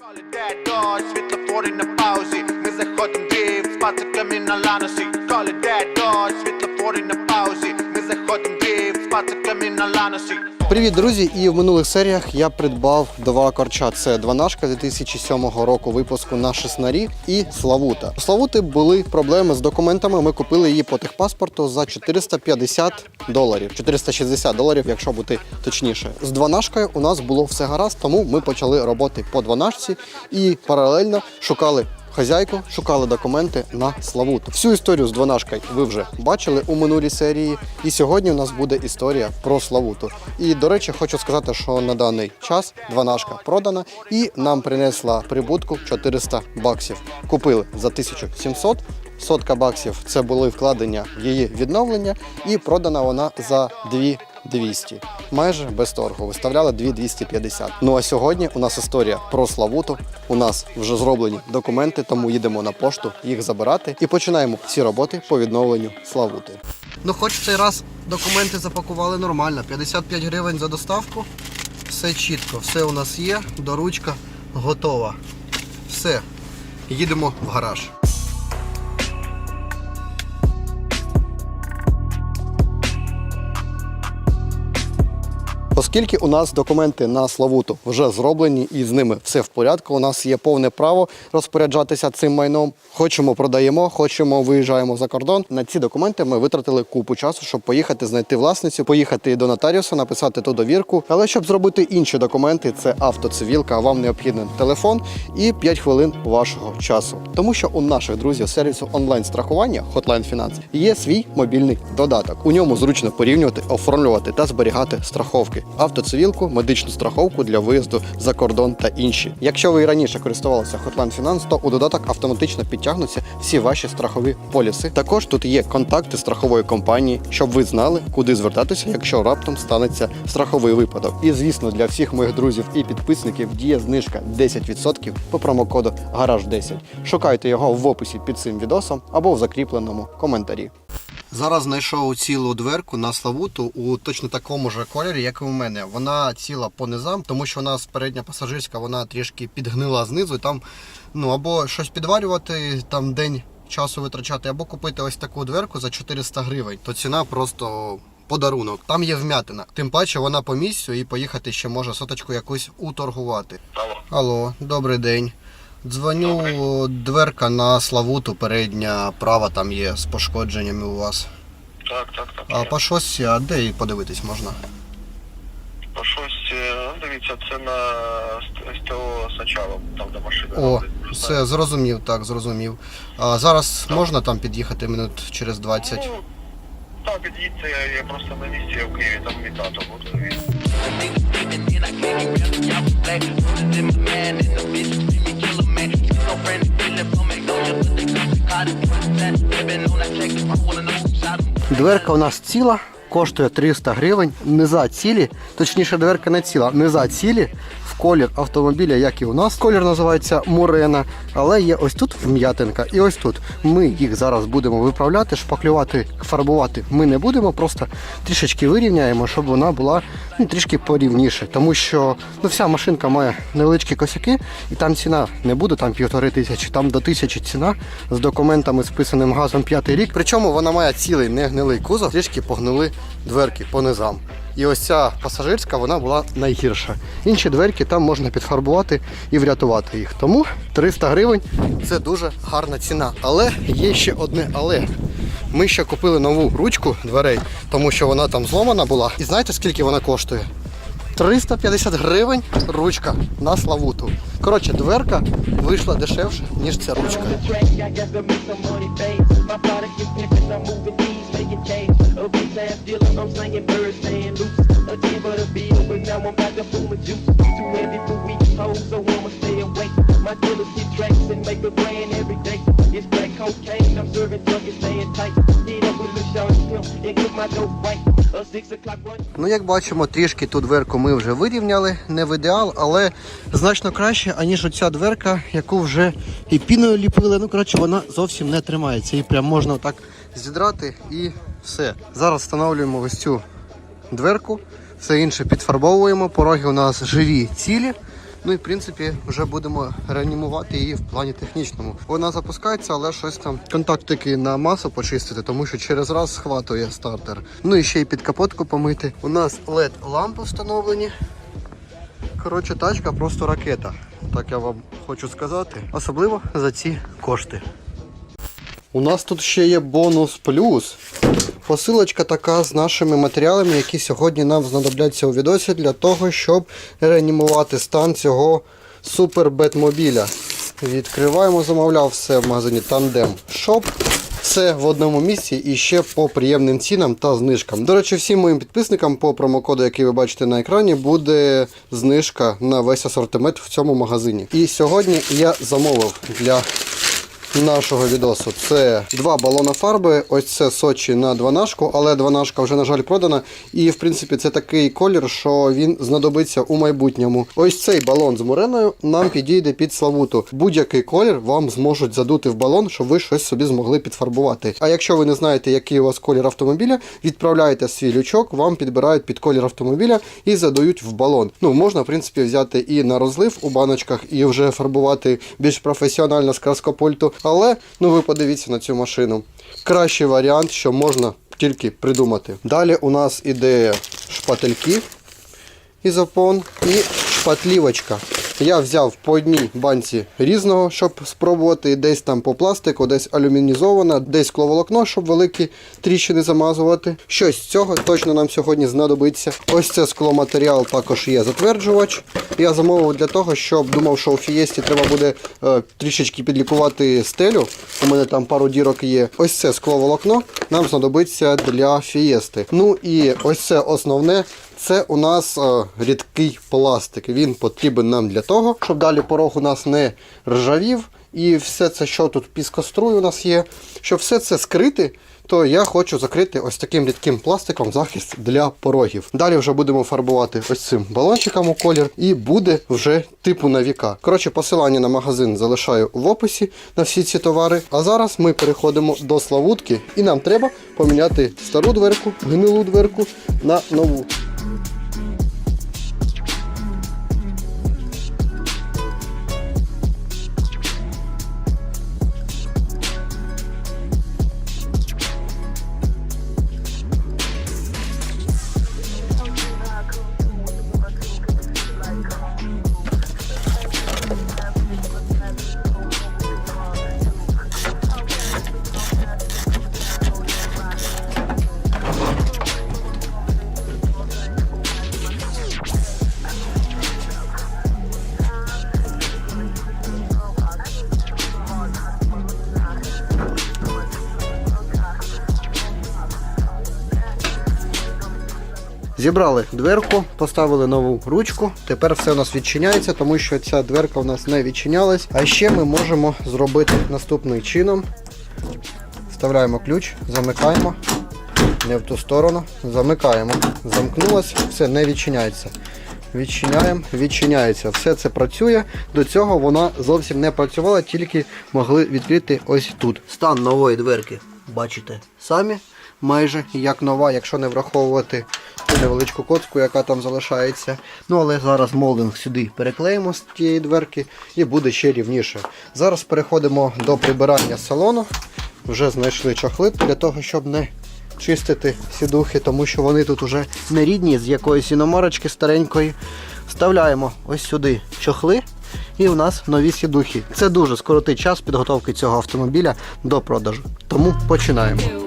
Call it that dog, світлофори на паузі. Ми заходим дріфт, з пациками на ланосі. Call it that dog, світлофори на паузі. Ми заходим дріфт, з пациками на ланосі. Привіт, друзі! І в минулих серіях я придбав два корча. Це дванашка 2007 року випуску на Шеснарі і Славута. У Славути були проблеми з документами. Ми купили її по техпаспорту за 450 доларів, 460 доларів, якщо бути точніше. З дванашкою у нас було все гаразд, тому ми почали роботи по дванашці і паралельно шукали хазяйку, шукали документи на Славуту. Всю історію з дванашкою ви вже бачили у минулій серії. І сьогодні у нас буде історія про Славуту. І до речі, хочу сказати, що на даний час дванашка продана і нам принесла прибутку 400 баксів. Купили за 1700. Сотка баксів це були вкладення в її відновлення, і продана вона за 2200. Майже без торгу. Виставляли 2250. Ну а сьогодні у нас історія про Славуту. У нас вже зроблені документи, тому їдемо на пошту їх забирати і починаємо всі роботи по відновленню Славути. Ну, хоч в цей раз документи запакували нормально. 55 гривень за доставку. Все чітко, все у нас є, доручка готова. Все, їдемо в гараж. Оскільки у нас документи на Славуту вже зроблені і з ними все в порядку, у нас є повне право розпоряджатися цим майном. Хочемо продаємо, хочемо виїжджаємо за кордон. На ці документи ми витратили купу часу, щоб поїхати знайти власницю, поїхати до нотаріуса, написати ту довірку. Але щоб зробити інші документи, це автоцивілка. Вам необхідний телефон і 5 хвилин вашого часу. Тому що у наших друзів сервісу онлайн страхування Hotline Finance є свій мобільний додаток. У ньому зручно порівнювати, оформлювати та зберігати страховки, автоцивілку, медичну страховку для виїзду за кордон та інші. Якщо ви і раніше користувалися Hotline Finance, то у додаток автоматично підтягнуться всі ваші страхові поліси. Також тут є контакти страхової компанії, щоб ви знали, куди звертатися, якщо раптом станеться страховий випадок. І звісно, для всіх моїх друзів і підписників діє знижка 10% по промокоду Гараж 10. Шукайте його в описі під цим відосом або в закріпленому коментарі. Зараз знайшов цілу дверку на Славуту у точно такому ж кольорі, як і у мене. Вона ціла по низам, тому що у нас передня пасажирська вона трішки підгнила знизу. І там ну або щось підварювати, там день часу витрачати, або купити ось таку дверку за 400 гривень. То ціна просто. Подарунок, там є вмятина. Тим паче вона по місцю і поїхати ще може соточку якусь уторгувати. Алло. Алло, добрий день. Дзвоню дверка на Славуту, передня права там є з пошкодженнями у вас. Так, так, так. А по шосі, а де і подивитись можна? По е, ну, дивіться, це на Ст- СТО Сачало, там де машина. О, все, зрозумів, так, зрозумів. А зараз можна там під'їхати минут через 20? Ну, так, під'їдьте, я, я просто на місці, я в Києві, там мій тато буде. Він Дверка у нас ціла, коштує 300 гривень. Низа цілі, точніше, дверка не ціла, низа цілі колір автомобіля, як і у нас. Колір називається Мурена, але є ось тут вм'ятинка і ось тут. Ми їх зараз будемо виправляти, шпаклювати, фарбувати ми не будемо, просто трішечки вирівняємо, щоб вона була ну, трішки порівніше. Тому що ну, вся машинка має невеличкі косяки, і там ціна не буде там півтори тисячі, там до тисячі ціна з документами списаним газом п'ятий рік. Причому вона має цілий негнилий кузов, трішки погнили дверки по низам. І ось ця пасажирська вона була найгірша. Інші дверки там можна підфарбувати і врятувати їх. Тому 300 гривень це дуже гарна ціна. Але є ще одне але. Ми ще купили нову ручку дверей, тому що вона там зломана була. І знаєте скільки вона коштує? 350 гривень ручка на славуту. Коротше, дверка вийшла дешевше, ніж ця ручка. My. A bitch dealer, I'm slinging birds, staying loose. A ten for the bill, but now I'm about to boom a juice. Too heavy for weak hoes, so I'ma stay awake. My dealers get tracks and make a grand every day. It's black cocaine, I'm serving and staying tight. Hit up with Shawty Pimp and cook my dope right. Ну, як бачимо, трішки ту дверку ми вже вирівняли, не в ідеал, але значно краще, аніж оця дверка, яку вже і піною ліпили. Ну, коротше, вона зовсім не тримається. Її прям можна так зідрати і все. Зараз встановлюємо ось цю дверку, все інше підфарбовуємо. Пороги у нас живі цілі. Ну і в принципі вже будемо реанімувати її в плані технічному. Вона запускається, але щось там контактики на масу почистити, тому що через раз схватує стартер. Ну і ще й під капотку помити. У нас led лампи встановлені. Коротше, тачка просто ракета. Так я вам хочу сказати. Особливо за ці кошти. У нас тут ще є бонус плюс. Посилочка така з нашими матеріалами, які сьогодні нам знадобляться у відосі для того, щоб реанімувати стан цього супер бетмобіля. Відкриваємо, замовляв все в магазині Tandem Shop. Все в одному місці і ще по приємним цінам та знижкам. До речі, всім моїм підписникам по промокоду, який ви бачите на екрані, буде знижка на весь асортимент в цьому магазині. І сьогодні я замовив для нашого відосу. Це два балона фарби. Ось це Сочі на дванашку, але дванашка вже, на жаль, продана. І в принципі це такий колір, що він знадобиться у майбутньому. Ось цей балон з муреною нам підійде під славуту. Будь-який колір вам зможуть задути в балон, щоб ви щось собі змогли підфарбувати. А якщо ви не знаєте, який у вас колір автомобіля, відправляєте свій лючок, вам підбирають під колір автомобіля і задають в балон. Ну, можна, в принципі, взяти і на розлив у баночках, і вже фарбувати більш професіонально з краскопульту. Але ну ви подивіться на цю машину. Кращий варіант, що можна тільки придумати. Далі у нас іде шпательки ізопон і шпатлівочка. Я взяв по одній банці різного, щоб спробувати. Десь там по пластику, десь алюмінізована, десь скловолокно, щоб великі тріщини замазувати. Щось з цього точно нам сьогодні знадобиться. Ось це скломатеріал також є затверджувач. Я замовив для того, щоб думав, що у фієсті треба буде е, трішечки підлікувати стелю. У мене там пару дірок є. Ось це скловолокно нам знадобиться для фієсти. Ну і ось це основне. Це у нас е, рідкий пластик. Він потрібен нам для того, щоб далі порог у нас не ржавів. І все це, що тут піскоструй у нас є, щоб все це скрити, то я хочу закрити ось таким рідким пластиком захист для порогів. Далі вже будемо фарбувати ось цим балончиком у колір, і буде вже типу на віка. Коротше, посилання на магазин залишаю в описі на всі ці товари. А зараз ми переходимо до Славутки, і нам треба поміняти стару дверку, гнилу дверку на нову. Зібрали дверку, поставили нову ручку. Тепер все у нас відчиняється, тому що ця дверка у нас не відчинялась. А ще ми можемо зробити наступним чином. Вставляємо ключ, замикаємо. Не в ту сторону. Замикаємо. Замкнулось, все не відчиняється. Відчиняємо, відчиняється. Все це працює. До цього вона зовсім не працювала, тільки могли відкрити ось тут. Стан нової дверки, бачите, самі. Майже як нова, якщо не враховувати ту невеличку коцку, яка там залишається. Ну але зараз молдинг сюди переклеїмо з тієї дверки і буде ще рівніше. Зараз переходимо до прибирання салону. Вже знайшли чохли для того, щоб не чистити сідухи, тому що вони тут уже не рідні з якоїсь іномарочки старенької. Вставляємо ось сюди чохли. І у нас нові сідухи. Це дуже скоротить час підготовки цього автомобіля до продажу. Тому починаємо.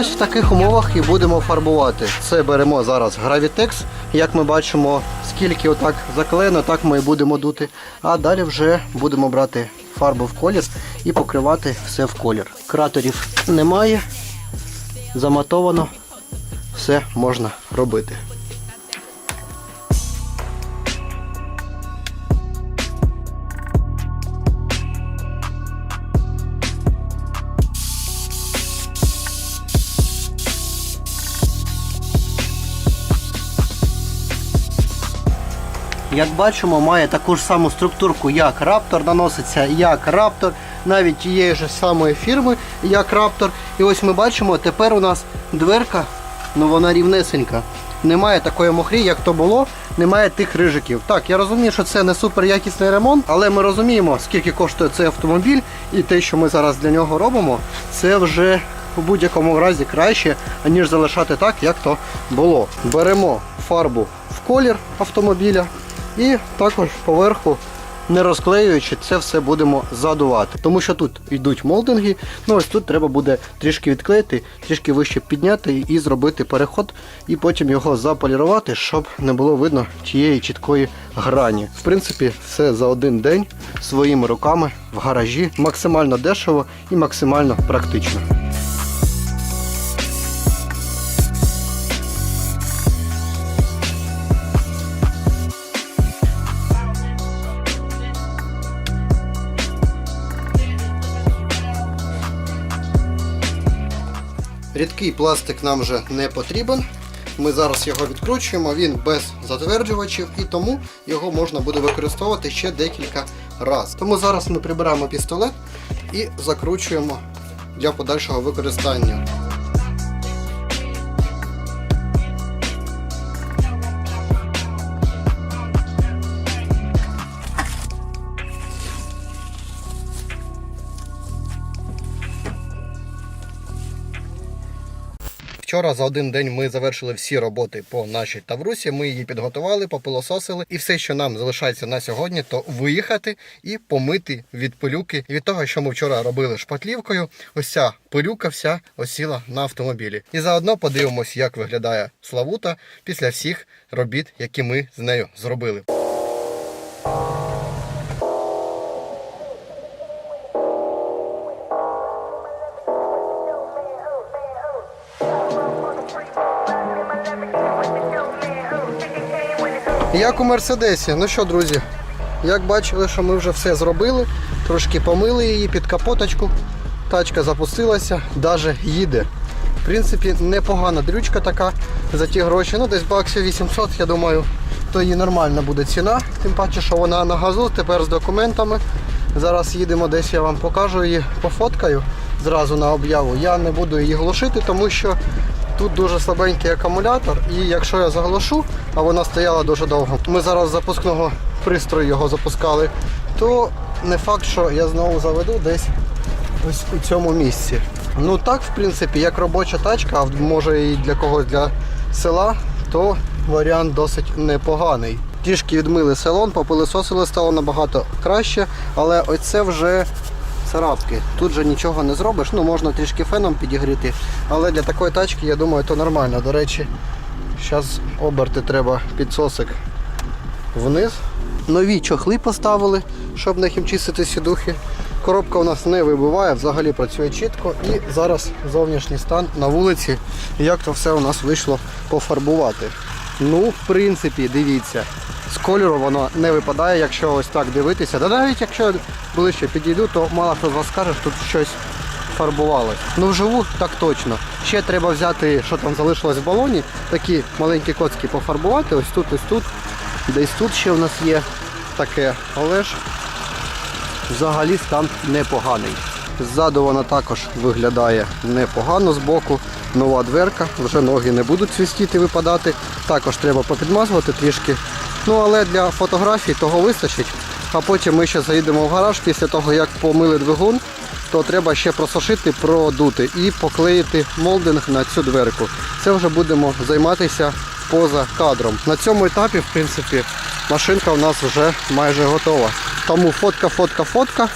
Ось в таких умовах і будемо фарбувати. Це беремо зараз гравітекс. Як ми бачимо, скільки отак заклеєно, так ми і будемо дути. А далі вже будемо брати фарбу в колір і покривати все в колір. Кратерів немає, заматовано, все можна робити. Як бачимо, має таку ж саму структурку, як Raptor, наноситься як Raptor, навіть тієї ж самої фірми, як Raptor. І ось ми бачимо, тепер у нас дверка, ну вона рівнесенька. Немає такої мохрі, як то було, немає тих рижиків. Так, я розумію, що це не супер якісний ремонт, але ми розуміємо, скільки коштує цей автомобіль, і те, що ми зараз для нього робимо, це вже у будь-якому разі краще, аніж залишати так, як то було. Беремо фарбу в колір автомобіля і також поверху. Не розклеюючи, це все будемо задувати. Тому що тут йдуть молдинги. Ну ось тут треба буде трішки відклеїти, трішки вище підняти і зробити переход, і потім його заполірувати, щоб не було видно тієї чіткої грані. В принципі, все за один день своїми руками в гаражі максимально дешево і максимально практично. Рідкий пластик нам вже не потрібен. Ми зараз його відкручуємо, він без затверджувачів і тому його можна буде використовувати ще декілька разів. Тому зараз ми прибираємо пістолет і закручуємо для подальшого використання. Вчора за один день ми завершили всі роботи по нашій Таврусі. Ми її підготували, попилососили, і все, що нам залишається на сьогодні, то виїхати і помити від пилюки. Від того, що ми вчора робили шпатлівкою, ось ця пилюка вся осіла на автомобілі. І заодно подивимось, як виглядає Славута після всіх робіт, які ми з нею зробили. Як у Мерседесі. Ну що, друзі, як бачили, що ми вже все зробили, трошки помили її під капоточку. Тачка запустилася, навіть їде. В принципі, непогана дрючка така за ті гроші. Ну, десь баксів 800, я думаю, то її нормальна буде ціна. Тим паче, що вона на газу, тепер з документами. Зараз їдемо десь, я вам покажу її, пофоткаю зразу на об'яву. Я не буду її глушити, тому що Тут дуже слабенький акумулятор, і якщо я заглушу, а вона стояла дуже довго, ми зараз запускного пристрою його запускали, то не факт, що я знову заведу десь ось у цьому місці. Ну так, в принципі, як робоча тачка, а може і для когось для села, то варіант досить непоганий. Трішки відмили салон, попилисосили, стало набагато краще, але ось це вже царапки. Тут же нічого не зробиш. Ну, можна трішки феном підігріти, але для такої тачки, я думаю, то нормально. До речі, зараз оберти треба підсосик вниз. Нові чохли поставили, щоб не хімчистити сідухи. Коробка у нас не вибиває, взагалі працює чітко. І зараз зовнішній стан на вулиці, як то все у нас вийшло пофарбувати. Ну, в принципі, дивіться, з кольору воно не випадає, якщо ось так дивитися. Та навіть якщо ближче підійду, то мало хто з вас скаже, що тут щось фарбувалось. Ну вживу так точно. Ще треба взяти, що там залишилось в балоні, такі маленькі коцки пофарбувати. Ось тут, ось тут. Десь тут ще в нас є таке. Але ж взагалі стан непоганий. Ззаду вона також виглядає непогано з боку. Нова дверка, вже ноги не будуть свистіти, випадати. Також треба попідмазувати трішки. Ну але для фотографій того вистачить. А потім ми ще заїдемо в гараж після того, як помили двигун, то треба ще просушити, продути і поклеїти молдинг на цю дверку. Це вже будемо займатися поза кадром. На цьому етапі, в принципі, машинка у нас вже майже готова. Тому фотка, фотка, фотка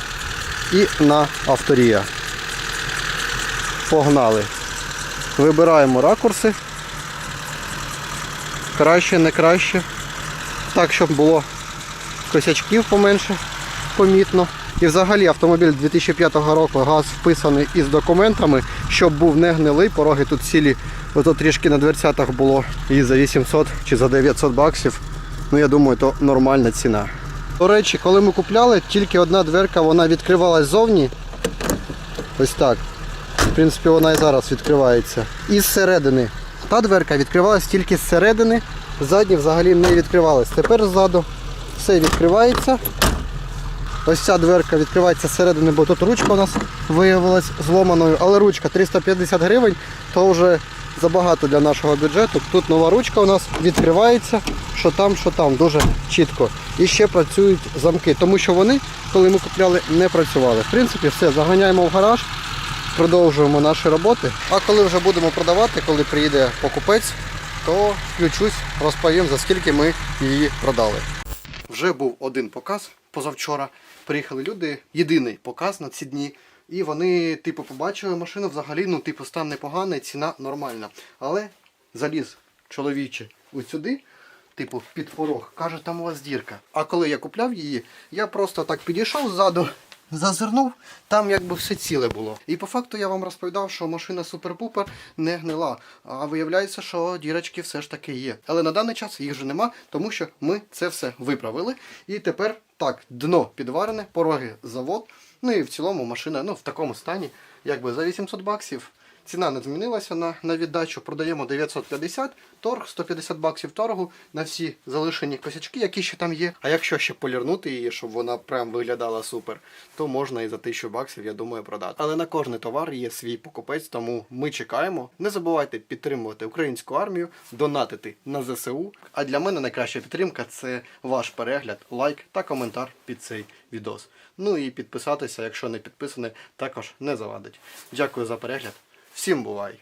і на авторія. Погнали. Вибираємо ракурси. Краще, не краще. Так, щоб було косячків поменше, помітно. І взагалі автомобіль 2005 року газ вписаний із документами, щоб був не гнилий, пороги тут цілі, ото трішки на дверцятах було і за 800 чи за 900 баксів. Ну я думаю, то нормальна ціна. До речі, коли ми купляли, тільки одна дверка вона відкривалась ззовні. Ось так. В принципі, вона і зараз відкривається. І зсередини. Та дверка відкривалась тільки зсередини, задні взагалі не відкривалась. Тепер ззаду все відкривається. Ось ця дверка відкривається зсередини, бо тут ручка у нас виявилась зломаною. Але ручка 350 гривень, то вже забагато для нашого бюджету. Тут нова ручка у нас відкривається, що там, що там, дуже чітко. І ще працюють замки, тому що вони, коли ми купляли, не працювали. В принципі, все, заганяємо в гараж, продовжуємо наші роботи. А коли вже будемо продавати, коли приїде покупець, то включусь, розповім, за скільки ми її продали. Вже був один показ позавчора. Приїхали люди, єдиний показ на ці дні. І вони, типу, побачили машину взагалі, ну, типу, стан непоганий, ціна нормальна. Але заліз чоловіче ось сюди, типу, під порог, каже, там у вас дірка. А коли я купляв її, я просто так підійшов ззаду, зазирнув, там якби все ціле було. І по факту я вам розповідав, що машина супер-пупер не гнила. А виявляється, що дірочки все ж таки є. Але на даний час їх вже нема, тому що ми це все виправили. І тепер так, дно підварене, пороги завод. Ну і в цілому машина ну, в такому стані, якби за 800 баксів. Ціна не змінилася на, на віддачу. Продаємо 950, торг 150 баксів торгу на всі залишені косячки, які ще там є. А якщо ще полірнути її, щоб вона прям виглядала супер, то можна і за 1000 баксів, я думаю, продати. Але на кожний товар є свій покупець, тому ми чекаємо. Не забувайте підтримувати українську армію, донатити на ЗСУ. А для мене найкраща підтримка це ваш перегляд, лайк та коментар під цей відос. Ну і підписатися, якщо не підписаний, також не завадить. Дякую за перегляд. Всім бувай!